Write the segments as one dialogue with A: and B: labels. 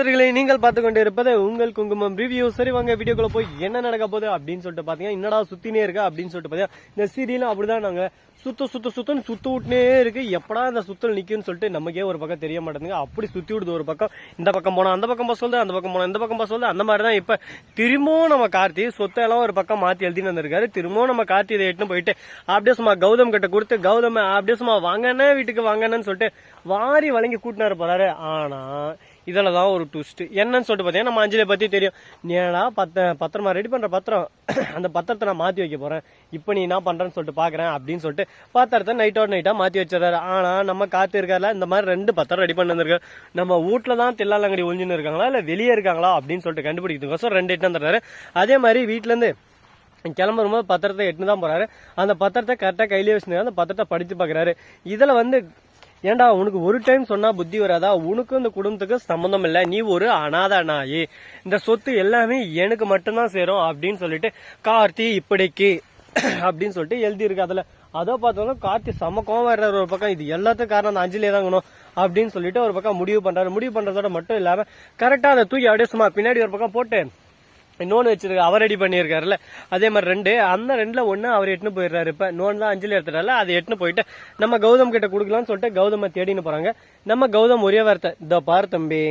A: நண்பர்களே நீங்கள் பார்த்து கொண்டு இருப்பது உங்கள் குங்குமம் ரிவ்யூ சரி வாங்க வீடியோக்குள்ள போய் என்ன நடக்க போகுது அப்படின்னு சொல்லிட்டு பாத்தீங்கன்னா என்னடா சுத்தினே இருக்கா அப்படின்னு சொல்லிட்டு பாத்தீங்கன்னா இந்த சீரியலும் அப்படிதான் நாங்க சுத்த சுத்த சுத்தன்னு சுத்த விட்டுனே இருக்கு. எப்படா இந்த சுத்தல் நிக்கும்னு சொல்லிட்டு நமக்கே ஒரு பக்கம் தெரிய மாட்டேங்குது அப்படி சுத்தி விடுது ஒரு பக்கம். இந்த பக்கம் போனா அந்த பக்கம் போக சொல்லுது அந்த பக்கம் போனா இந்த பக்கம் போக சொல்லுது அந்த மாதிரி தான் இப்ப திரும்பவும் நம்ம கார்த்தி சொத்தெல்லாம் ஒரு பக்கம் மாத்தி எழுதின்னு வந்திருக்காரு. திரும்பவும் நம்ம கார்த்தி இதை எட்டுன்னு போயிட்டு அப்படியே சும்மா கௌதம் கிட்ட கொடுத்து கௌதம் அப்படியே சும்மா வாங்கண்ணே வீட்டுக்கு வாங்கன்னு சொல்லிட்டு வாரி வழங்கி கூட்டினாரு போறாரு. ஆனா இதில் தான் ஒரு ட்விஸ்ட் என்னன்னு சொல்லிட்டு பார்த்தீங்கன்னா நம்ம அஞ்சலியை பற்றி தெரியும். நீ பத்த பத்திரமா ரெடி பண்ணுற பத்திரம்? அந்த பத்திரத்தை நான் மாற்றி வைக்க போகிறேன் இப்போ நீ என்ன பண்ணுறேன்னு சொல்லிட்டு பார்க்குறேன் அப்படின்னு சொல்லிட்டு பத்திரத்தை நைட்டோட நைட்டாக மாற்றி வச்சிடறாரு. ஆனால் நம்ம காத்து இருக்கார்ல இந்த மாதிரி ரெண்டு பத்திரம் ரெடி பண்ணி வந்திருக்காரு நம்ம வீட்டில் தான் தில்லாலங்கடி ஒழிஞ்சுன்னு இருக்காங்களா இல்லை வெளியே இருக்காங்களா அப்படின்னு சொல்லிட்டு கண்டுபிடிக்கிறதுக்கோசம் ரெண்டு எட்டு வந்துடுறாரு. அதே மாதிரி வீட்டிலேருந்து கிளம்பும்போது பத்திரத்தை எட்டுன்னு தான் போறாரு. அந்த பத்திரத்தை கரெக்டாக கையிலே வச்சுருந்தாரு அந்த பத்திரத்தை படித்து பார்க்குறாரு. இதில் வந்து ஏன்டா உனக்கு ஒரு டைம் சொன்னா புத்தி வராதா? உனக்கும் இந்த குடும்பத்துக்கு சம்மந்தம் இல்லை நீ ஒரு அனாத நாயி. இந்த சொத்து எல்லாமே எனக்கு மட்டும்தான் சேரும் அப்படின்னு சொல்லிட்டு கார்த்தி இப்படிக்கு அப்படின்னு சொல்லிட்டு எழுதியிருக்கு அதுல. அதோ பார்த்தோம்னா கார்த்தி செம கோவம் வர்றாரு ஒரு பக்கம். இது எல்லாத்துக்கும் காரணம் அந்த அஞ்சலியே தாங்கணும் அப்படின்னு சொல்லிட்டு ஒரு பக்கம் முடிவு பண்றாரு. முடிவு பண்றதோட மட்டும் இல்லாம கரெக்டா அதை தூக்கி அப்படியே சும்மா பின்னாடி ஒரு பக்கம் போட்டு இன்னொன்று வச்சிருக்க அவர் ரெடி பண்ணியிருக்காருல்ல. அதே மாதிரி ரெண்டு அந்த ரெண்டில் ஒன்று அவர் எட்டுன்னு போயிடுறாரு. இப்போ நோன் தான் அஞ்சலி எடுத்துட்டால அதை எட்டுன்னு போயிட்டு நம்ம கௌதம் கிட்ட கொடுக்கலாம்னு சொல்லிட்டு கௌதமை தேடின்னு போகிறாங்க நம்ம கௌதம் ஒரே வார்த்தை இதோ பார் தம்பி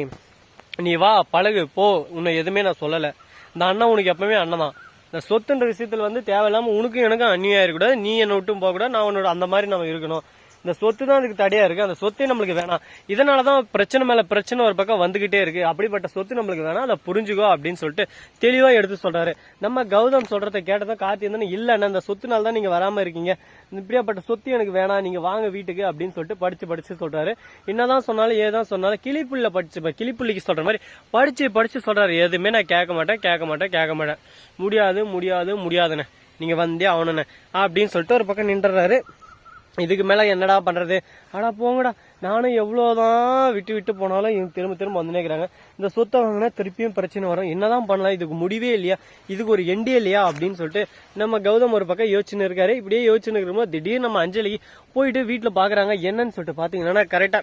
A: நீ வா பழகு போ. உன்னை எதுவுமே நான் சொல்லலை. இந்த அண்ணன் உனக்கு எப்பவுமே அண்ணன் தான் இந்த சொத்துன்ற விஷயத்தில் வந்து தேவையில்லாமல் உனக்கும் எனக்கும் அந்நியம் இருக்கக்கூடாது நீ என்னை விட்டும் போகக்கூடாது. நான் உன்னோட அந்த மாதிரி நம்ம இருக்கணும். இந்த சொத்து தான் அதுக்கு தடையா இருக்கு. அந்த சொத்தே நம்மளுக்கு வேணாம். இதனாலதான் பிரச்சனை மேல பிரச்சனை ஒரு பக்கம் வந்துகிட்டே இருக்கு. அப்படிப்பட்ட சொத்து நம்மளுக்கு வேணாம். அதை புரிஞ்சுக்கோ அப்படின்னு சொல்லிட்டு தெளிவா எடுத்து சொல்றாரு. நம்ம கௌதம் சொல்றதை கேட்டதும் கார்த்தி இருந்தா அந்த அண்ணா சொத்துனால தான் நீங்க வராம இருக்கீங்க. இப்படியாப்பட்ட சொத்து எனக்கு வேணாம். நீங்க வாங்க வீட்டுக்கு அப்படின்னு சொல்லிட்டு படிச்சு படிச்சு சொல்றாரு. என்னதான் சொன்னாலும் ஏதான் சொன்னாலும் கிளிப்புள்ள படிச்சு கிளிப்புள்ளிக்கு சொல்ற மாதிரி படிச்சு படிச்சு சொல்றாரு. எதுவுமே நான் கேட்க மாட்டேன் கேட்க மாட்டேன் கேட்க மாட்டேன். முடியாது முடியாது முடியாதுண்ணே. நீங்க வந்தே ஆகணுண்ணே அப்படின்னு சொல்லிட்டு ஒரு பக்கம் நின்றுறாரு. இதுக்கு மேல என்னடா பண்றது? ஆனா போங்கடா. நானும் எவ்வளவுதான் விட்டு விட்டு போனாலும் இவங்க திரும்ப திரும்ப வந்துனே இருக்கிறாங்க. இந்த சொத்தை வாங்கினா திருப்பியும் பிரச்சனை வரும். என்னதான் பண்ணலாம்? இதுக்கு முடிவே இல்லையா? இதுக்கு ஒரு எண்டே இல்லையா? அப்படின்னு சொல்லிட்டு நம்ம கௌதம் ஒரு பக்கம் யோசிச்சுன்னு இருக்காரு. இப்படியே யோசிச்சுன்னு இருக்கிறோமோ திடீர்னு நம்ம அஞ்சலிக்கு போயிட்டு வீட்டுல பாக்குறாங்க. என்னன்னு சொல்லிட்டு பாத்தீங்கன்னா கரெக்டா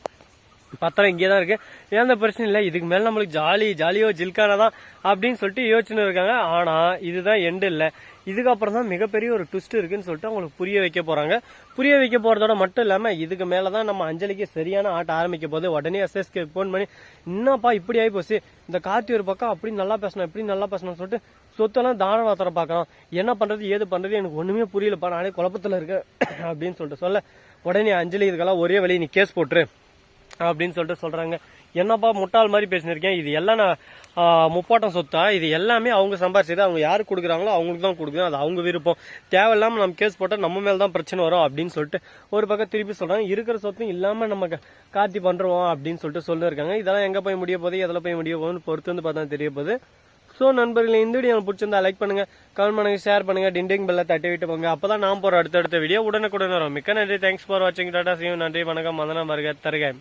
A: பத்திரம் இங்கே தான் இருக்கு எந்த பிரச்சனை இல்லை? இதுக்கு மேல நம்மளுக்கு ஜாலி ஜாலியோ ஜில்கானா தான் அப்படின்னு சொல்லிட்டு யோசனை இருக்காங்க. ஆனா இதுதான் எண்டு இல்லை. இதுக்கப்புறம் தான் மிகப்பெரிய ஒரு ட்விஸ்ட் இருக்குன்னு சொல்லிட்டு அவங்களுக்கு புரிய வைக்க போறாங்க. புரிய வைக்க போறதோட மட்டும் இல்லாம இதுக்கு மேலதான் நம்ம அஞ்சலிக்கு சரியான ஆட்டம் ஆரம்பிக்க போது உடனே எஸ்எஸ்கே போன் பண்ணி என்னப்பா இப்படி ஆகி போச்சு? இந்த கார்த்தி ஒரு பக்கம் அப்படி நல்லா பேசணும் இப்படி நல்லா பேசணும்னு சொல்லிட்டு சொத்தெல்லாம் தான வாத்திரம் பார்க்கறோம் என்ன பண்றது ஏது பண்றது? எனக்கு ஒண்ணுமே புரியலப்பா. நானே குழப்பத்துல இருக்கேன். அப்படின்னு சொல்லிட்டு சொல்ல உடனே அஞ்சலி இதுக்கெல்லாம் ஒரே வழி நீ கேஸ் போட்டுரு. அப்படின்னு சொல்லிட்டு சொல்றாங்க. என்னப்பா முட்டாள் மாதிரி பேசினிருக்கேன் இது எல்லாம் நான் முப்பாட்டம் சொத்தா? இது எல்லாமே அவங்க சம்பாரிச்சது. அவங்க யார் கொடுக்குறாங்களோ அவங்களுக்கு தான் கொடுக்கணும். அது அவங்க விருப்பம். தேவையில்லாமல் நம்ம கேஸ் போட்டால் நம்ம மேல தான் பிரச்சனை வரும் அப்படின்னு சொல்லிட்டு ஒரு பக்கம் திருப்பி சொல்றாங்க. இருக்கிற சொத்தும் இல்லாம நம்ம காத்தி பண்றோம் அப்படின்னு சொல்லிட்டு சொல்லிருக்காங்க. இதெல்லாம் எங்க போய் முடிய போகுது? எதில் போய் முடிய போகுதுன்னு பொறுத்து வந்து பார்த்தா தெரிய போகுது. ஸோ நண்பர்களே இந்த வீடியோ பிடிச்சிருந்தா லைக் பண்ணுங்க. கமெண்ட் பண்ணுங்க ஷேர் பண்ணுங்க. டிண்டிங் பெல்ல தட்டி விட்டு போங்க. அப்பதான் நான் போற அடுத்தடுத்த வீடியோ உடனுக்குடன் வரும். மிக்க நன்றி. தேங்க்ஸ் ஃபார் வாட்சிங் டாடா சிவம் நன்றி வணக்கம். மதனம் வருக தருக.